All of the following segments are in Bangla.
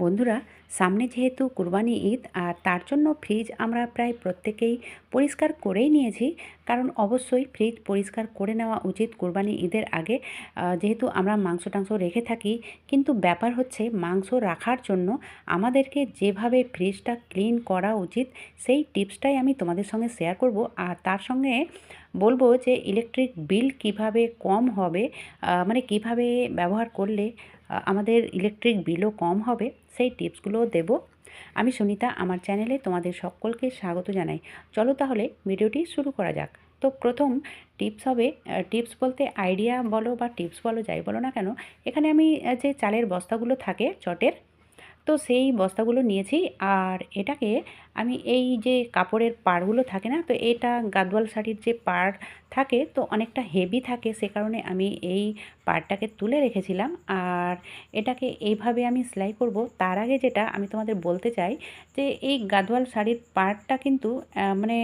বন্ধুরা, সামনে যেহেতু কুরবানি ঈদ, আর তার জন্য ফ্রিজ আমরা প্রায় প্রত্যেকেই পরিষ্কার করেই নিয়েছি, কারণ অবশ্যই ফ্রিজ পরিষ্কার করে নেওয়া উচিত কুরবানি ঈদের আগে। যেহেতু আমরা মাংস টাংস রেখে থাকি, কিন্তু ব্যাপার হচ্ছে মাংস রাখার জন্য আমাদেরকে যেভাবে ফ্রিজটা ক্লিন করা উচিত, সেই টিপসটাই আমি তোমাদের সঙ্গে শেয়ার করব। আর তার সঙ্গে বলব যে ইলেকট্রিক বিল কীভাবে কম হবে মানে কীভাবে ব্যবহার করলে আমাদের ইলেকট্রিক বিলও কম হবে, সেই টিপসগুলোও দেব। আমি সুনিতা, আমার চ্যানেলে তোমাদের সকলকে স্বাগত জানাই। চলো তাহলে ভিডিওটি শুরু করা যাক। তো প্রথম টিপস হবে টিপস বলতে আইডিয়া বলো বা টিপস বলো, যাই বলো না কেন, এখানে আমি যে চালের বস্তাগুলো থাকে চটের, তো সেই বস্তাগুলো নিয়েছি। আর এটাকে আমি এই যে কাপড়ের পাড়গুলো থাকে না, তো এটা গাদওয়াল শাড়ির যে পাড় থাকে, তো অনেকটা হেভি থাকে, সে কারণে আমি এই পাড়টাকে তুলে রেখেছিলাম। আর এটাকে এইভাবে আমি সেলাই করব। তার আগে যেটা আমি তোমাদের বলতে চাই, যে এই গাদওয়াল শাড়ির পাড়টা কিন্তু মানে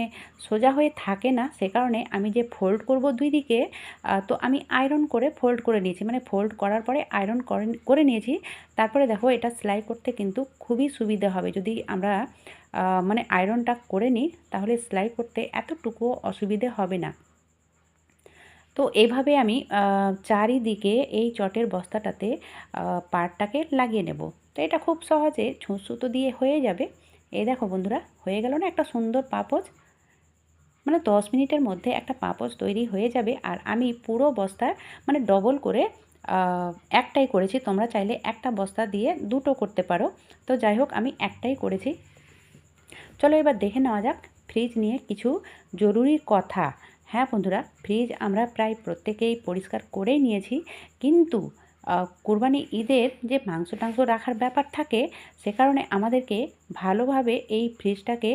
সোজা হয়ে থাকে না, সে কারণে আমি যে ফোল্ড করব দুই দিকে তো আমি আয়রন করে ফোল্ড করে নিয়েছি। মানে ফোল্ড করার পরে আয়রন করে নিয়েছি। তারপরে দেখো, এটা সেলাই করতে কিন্তু খুবই সুবিধা হবে। যদি আমরা মানে আয়রনটা করে নিই, তাহলে সেলাই করতে এতটুকু অসুবিধে হবে না। তো এইভাবে আমি চারিদিকে এই চটের বস্তাটাতে আহ, পাড়টাকে লাগিয়ে নেব। তো এটা খুব সহজে ছুঁচ সুতো দিয়ে হয়ে যাবে। এই দেখো বন্ধুরা হয়ে গেল না একটা সুন্দর পাপোজ মানে দশ মিনিটের মধ্যে একটা পাপোজ তৈরি হয়ে যাবে। আর আমি পুরো বস্তা মানে ডবল করে একটাই করেছি। তোমরা চাইলে একটা বস্তা দিয়ে দুটো করতে পারো। তো যাই হোক আমি একটাই করেছি। চলো এবার দেখে নেওয়া যাক ফ্রিজ নিয়ে কিছু জরুরি কথা। হ্যাঁ বন্ধুরা ফ্রিজ আমরা প্রায় প্রত্যেকেই পরিষ্কার করেই নিয়েছি। কিন্তু কোরবানি ঈদের যে মাংস টাংস রাখার ব্যাপার থাকে, সে কারণে আমাদেরকে ভালোভাবে এই ফ্রিজটাকে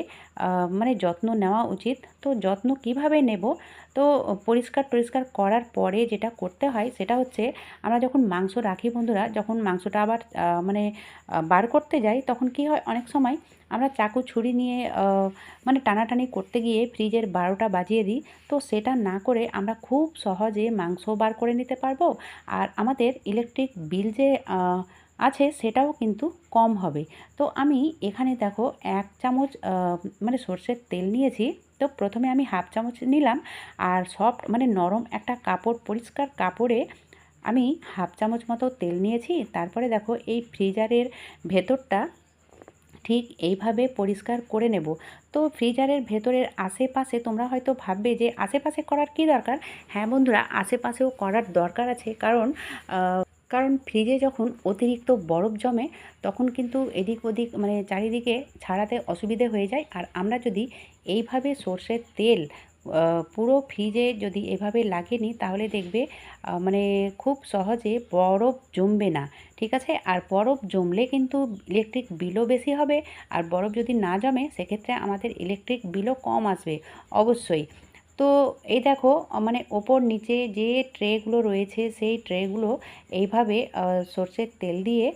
মানে যত্ন নেওয়া উচিত। তো যত্ন কীভাবে নেব? তো পরিষ্কার টরিষ্কার করার পরে যেটা করতে হয়, সেটা হচ্ছে আমরা যখন মাংস রাখি বন্ধুরা, যখন মাংসটা আবার মানে বার করতে যাই, তখন কি হয় অনেক সময় আমরা চাকু ছুরি নিয়ে মানে টানাটানি করতে গিয়ে ফ্রিজের বারোটা বাজিয়ে দিই। তো সেটা না করে আমরা খুব সহজে মাংস বার করে নিতে পারব। আর আমাদের ইলেকট্রিক বিল যে আছে, সেটাও কিন্তু কম হবে। তো আমি এখানে দেখো এক চামচ মানে সর্ষের তেল নিয়েছি। তো প্রথমে আমি হাফ চামচ নিলাম আর সফট মানে নরম একটা কাপড়, পরিষ্কার কাপড়ে আমি হাফ চামচ মতো তেল নিয়েছি। তারপরে দেখো এই ফ্রিজারের ভেতরটা ঠিক এইভাবে পরিষ্কার করে নেব। তো ফ্রিজারের ভেতরের আশেপাশে তোমরা হয়তো ভাববে যে আশেপাশে করার কি দরকার? হ্যাঁ বন্ধুরা, আশেপাশেও করার দরকার আছে। কারণ কারণ ফ্রিজে যখন অতিরিক্ত বরফ জমে, তখন কিন্তু এদিক ওদিক মানে চারিদিকে ছাড়াতে অসুবিধে হয়ে যায়। আর আমরা যদি এইভাবে সর্ষের তেল পুরো ফ্রিজে যদি এভাবে লাগিয়ে নিই, তাহলে দেখবে মানে খুব সহজে বরফ জমবে না। ঠিক আছে? আর বরফ জমলে কিন্তু ইলেকট্রিক বিলও বেশি হবে। আর বরফ যদি না জমে, সেক্ষেত্রে আমাদের ইলেকট্রিক বিলও কম আসবে। অবশ্যই। তো এই দেখো মানে ওপর নিচে যে ট্রেগুলো রয়েছে, সেই ট্রেগুলো এইভাবে সর্ষের তেল দিয়ে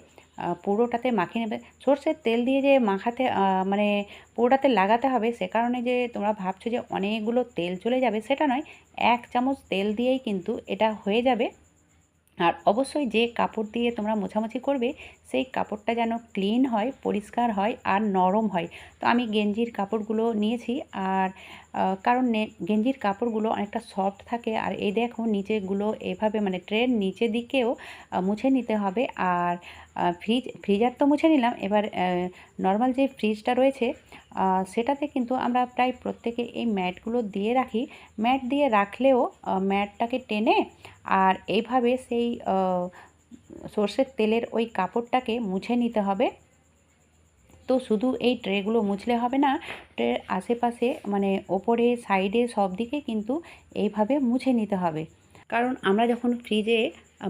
পুরোটাতে মাখিয়ে নেবে। সর্ষের তেল দিয়ে যে মাখাতে মানে পুরোটাতে লাগাতে হবে, সে কারণে যে তোমরা ভাবছ যে অনেকগুলো তেল চলে যাবে, সেটা নয়। এক চামচ তেল দিয়েই কিন্তু এটা হয়ে যাবে। আর অবশ্যই যে কাপড় দিয়ে তোমরা মোছামুছি করবে সেই কাপড়টা যেন ক্লিন হয়, পরিষ্কার হয় আর নরম হয়। তো আমি গেঞ্জির কাপড়গুলো নিয়েছি আর কারণ গেঞ্জির কাপড়গুলো অনেকটা সফট থাকে আর এই দেখো নিচেগুলো এভাবে মানে ট্রেন নিচে দিকেও মুছে নিতে হবে আর ফ্রিজ, ফ্রিজার তো মুছে নিলাম। এবার নর্মাল যে ফ্রিজটা রয়েছে সেটাতে কিন্তু আমরা প্রায় প্রত্যেকে এই ম্যাটগুলো দিয়ে রাখি। ম্যাট দিয়ে রাখলেও ম্যাটটাকে টেনে আর এইভাবে সেই সর্ষের তেলের ওই কাপড়টাকে মুছে নিতে হবে। তো শুধু এই ট্রেগুলো মুছলে হবে না, ট্রের আশেপাশে মানে ওপরে, সাইডে সব দিকে কিন্তু এইভাবে মুছে নিতে হবে। কারণ আমরা যখন ফ্রিজে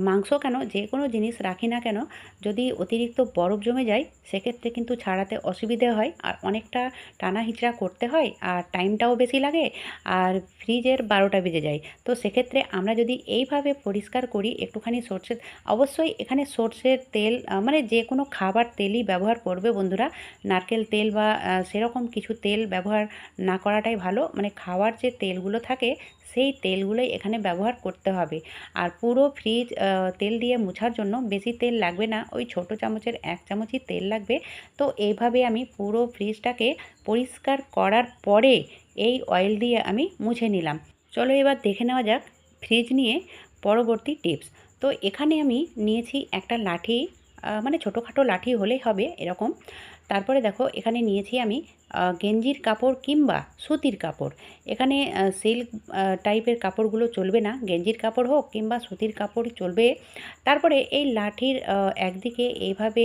মাংস কেন, যে কোনো জিনিস রাখি না কেন, যদি অতিরিক্ত বরফ জমে যায়, সেক্ষেত্রে কিন্তু ছাড়াতে অসুবিধে হয়। আর অনেকটা টানা হিচড়া করতে হয়, আর টাইমটাও বেশি লাগে, আর ফ্রিজের বারোটা বেজে যায়। তো সেক্ষেত্রে আমরা যদি এইভাবে পরিষ্কার করি, একটুখানি সর্ষের, অবশ্যই এখানে সর্ষের তেল মানে যে কোনো খাবার তেলই ব্যবহার করবে বন্ধুরা। নারকেল তেল বা সেরকম কিছু তেল ব্যবহার না করাটাই ভালো। মানে খাওয়ার যে তেলগুলো থাকে, সেই তেলগুলোই এখানে ব্যবহার করতে হবে। আর পুরো ফ্রিজ তেল দিয়ে মুছার জন্য বেশি তেল লাগবে না। ওই ছোট চামচের এক চামচই তেল লাগবে। তো এইভাবে আমি পুরো ফ্রিজটাকে পরিষ্কার করার পরে এই অয়েল দিয়ে আমি মুছে নিলাম। চলো এবার দেখে নেওয়া যাক ফ্রিজ নিয়ে পরবর্তী টিপস তো এখানে আমি নিয়েছি একটা লাঠি মানে ছোটোখাটো লাঠি হলেই হবে এরকম। তারপরে দেখো এখানে নিয়েছি আমি গেঞ্জির কাপড় কিংবা সুতির কাপড়। এখানে সিল্ক টাইপের কাপড়গুলো চলবে না। গেঞ্জির কাপড় হোক কিংবা সুতির কাপড় চলবে। তারপরে এই লাঠির একদিকে এইভাবে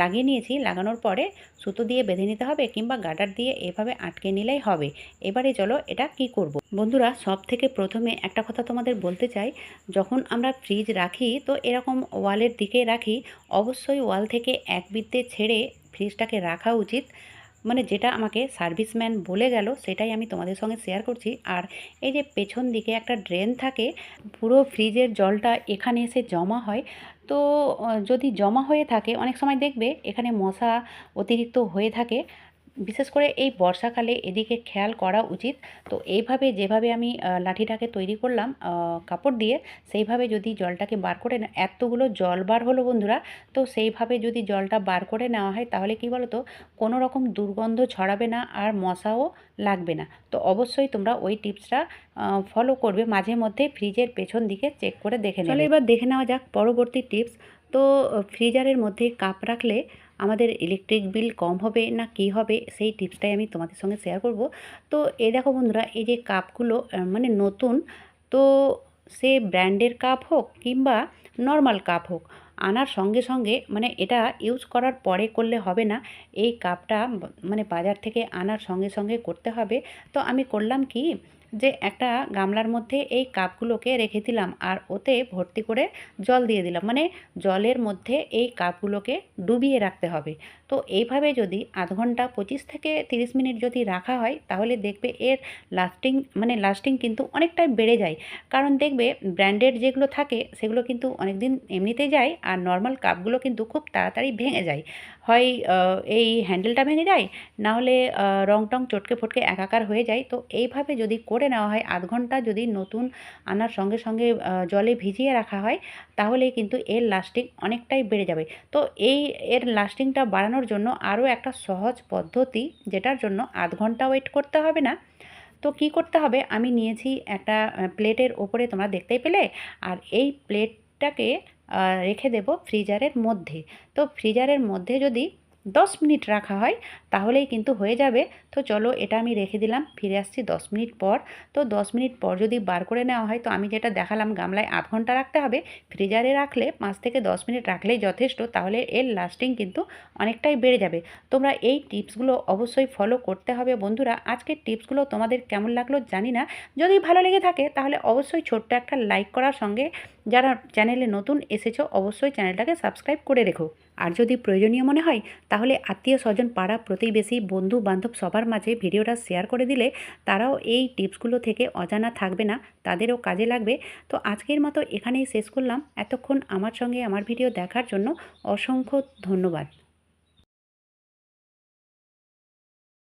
লাগিয়ে নিয়েছি। লাগানোর পরে সুতো দিয়ে বেঁধে নিতে হবে কিংবা গার্ডার দিয়ে এভাবে আটকে নিলেই হবে। এবারে চলো এটা কি করব। বন্ধুরা সব থেকে প্রথমে একটা কথা তোমাদের বলতে চাই। যখন আমরা ফ্রিজ রাখি, তো এরকম ওয়ালের দিকে রাখি। অবশ্যই ওয়াল থেকে এক বিদ্যে ছেড়ে ফ্রিজটাকে রাখা উচিত। মানে যেটা আমাকে সার্ভিসম্যান বলে গেল, সেটাই আমি তোমাদের সঙ্গে শেয়ার করছি। আর এই যে পেছন দিকে একটা ড্রেন থাকে, পুরো ফ্রিজের জলটা এখানে এসে জমা হয়। তো যদি জমা হয়ে থাকে, অনেক সময় দেখবে এখানে মশা অতিরিক্ত হয়ে থাকে। বিশেষ করে এই বর্ষাকালে এদিকে খেয়াল করা উচিত। তো এইভাবে যেভাবে আমি লাঠিটাকে তৈরি করলাম কাপড় দিয়ে, সেইভাবে যদি জলটাকে বার করে না, এতগুলো জল বার হলো বন্ধুরা, তো সেইভাবে যদি জলটা বার করে নেওয়া হয়, তাহলে কি বলো তো কোনো রকম দুর্গন্ধ ছড়াবে না আর মশাও লাগবে না। তো অবশ্যই তোমরা ওই টিপসটা ফলো করবে, মাঝে মধ্যে ফ্রিজের পেছন দিকে চেক করে দেখে নেবে। এবার দেখে নেওয়া যাক পরবর্তী টিপস তো, ফ্রিজারের মধ্যে কাপ রাখলে আমাদের ইলেকট্রিক বিল কম হবে না কি হবে, সেই টিপসটাই আমি তোমাদের সঙ্গে শেয়ার করব। তো এই দেখো বন্ধুরা, এই যে কাপগুলো মানে নতুন, তো সে ব্র্যান্ডের কাপ হোক কিংবা নর্মাল কাপ হোক, আনার সঙ্গে সঙ্গে মানে এটা ইউজ করার পরে করলে হবে না, এই কাপটা মানে বাজার থেকে আনার সঙ্গে সঙ্গে করতে হবে। তো আমি করলাম কি যে একটা গামলার মধ্যে এই কাপগুলোকে রেখে দিলাম আর ওতে ভর্তি করে জল দিয়ে দিলাম। মানে জলের মধ্যে এই কাপগুলোকে ডুবিয়ে রাখতে হবে। তো এইভাবে যদি আধ ঘণ্টা, পঁচিশ থেকে তিরিশ মিনিট যদি রাখা হয়, তাহলে দেখবে এর লাস্টিং মানে লাস্টিং কিন্তু অনেকটাই বেড়ে যায়। কারণ দেখবে ব্র্যান্ডেড যেগুলো থাকে, সেগুলো কিন্তু অনেক দিন এমনিতে যায় আর নর্মাল কাপগুলো কিন্তু খুব তাড়াতাড়ি ভেঙে যায়। হয় এই হ্যান্ডেলটা ভেঙে যায়, না হলে রং টং চটকে ফটকে একাকার হয়ে যায়। তো এইভাবে যদি করে নেওয়া হয়। আধ ঘণ্টা যদি নতুন আনার সঙ্গে সঙ্গে জলে ভিজিয়ে রাখা হয় তাহলে কিন্তু এর লাস্টিং অনেকটাই বেড়ে যাবে। তো এই এর লাস্টিংটা বাড়ানোর জন্য আরও একটা সহজ পদ্ধতি, যেটার জন্য আধ ঘণ্টা ওয়েট করতে হবে না। তো কি করতে হবে? আমি নিয়েছি একটা প্লেটের ওপরে তোমরা দেখতেই পেলে, আর এই প্লেটটাকে রেখে দেব ফ্রিজারের মধ্যে। তো ফ্রিজারের মধ্যে যদি দশ মিনিট রাখা হয়, তাহলেই কিন্তু হয়ে যাবে। তো চলো এটা আমি রেখে দিলাম, ফিরে আসছি দশ মিনিট পর। তো দশ মিনিট পর যদি বার করে নেওয়া হয়, তো আমি যেটা দেখালাম গামলায় আধ ঘণ্টা রাখতে হবে। ফ্রিজারে রাখলে পাঁচ থেকে দশ মিনিট রাখলেই যথেষ্ট, তাহলে এর লাস্টিং কিন্তু অনেকটাই বেড়ে যাবে। তোমরা এই টিপসগুলো অবশ্যই ফলো করতে হবে বন্ধুরা। আজকের টিপসগুলো তোমাদের কেমন লাগল জানি না। যদি ভালো লেগে থাকে, তাহলে অবশ্যই ছোট্ট একটা লাইক করার সঙ্গে যারা চ্যানেলে নতুন এসেছ, অবশ্যই চ্যানেলটাকে সাবস্ক্রাইব করে রেখো। আর যদি প্রয়োজনীয় মনে হয়, তাহলে আত্মীয় স্বজন, পাড়া প্রতিবেশী, বন্ধু বান্ধব সবার মাঝে ভিডিওটা শেয়ার করে দিলে তারাও এই টিপসগুলো থেকে অজানা থাকবে না, তাদেরও কাজে লাগবে। তো আজকের মতো এখানেই শেষ করলাম। এতক্ষণ আমার সঙ্গে আমার ভিডিও দেখার জন্য অসংখ্য ধন্যবাদ।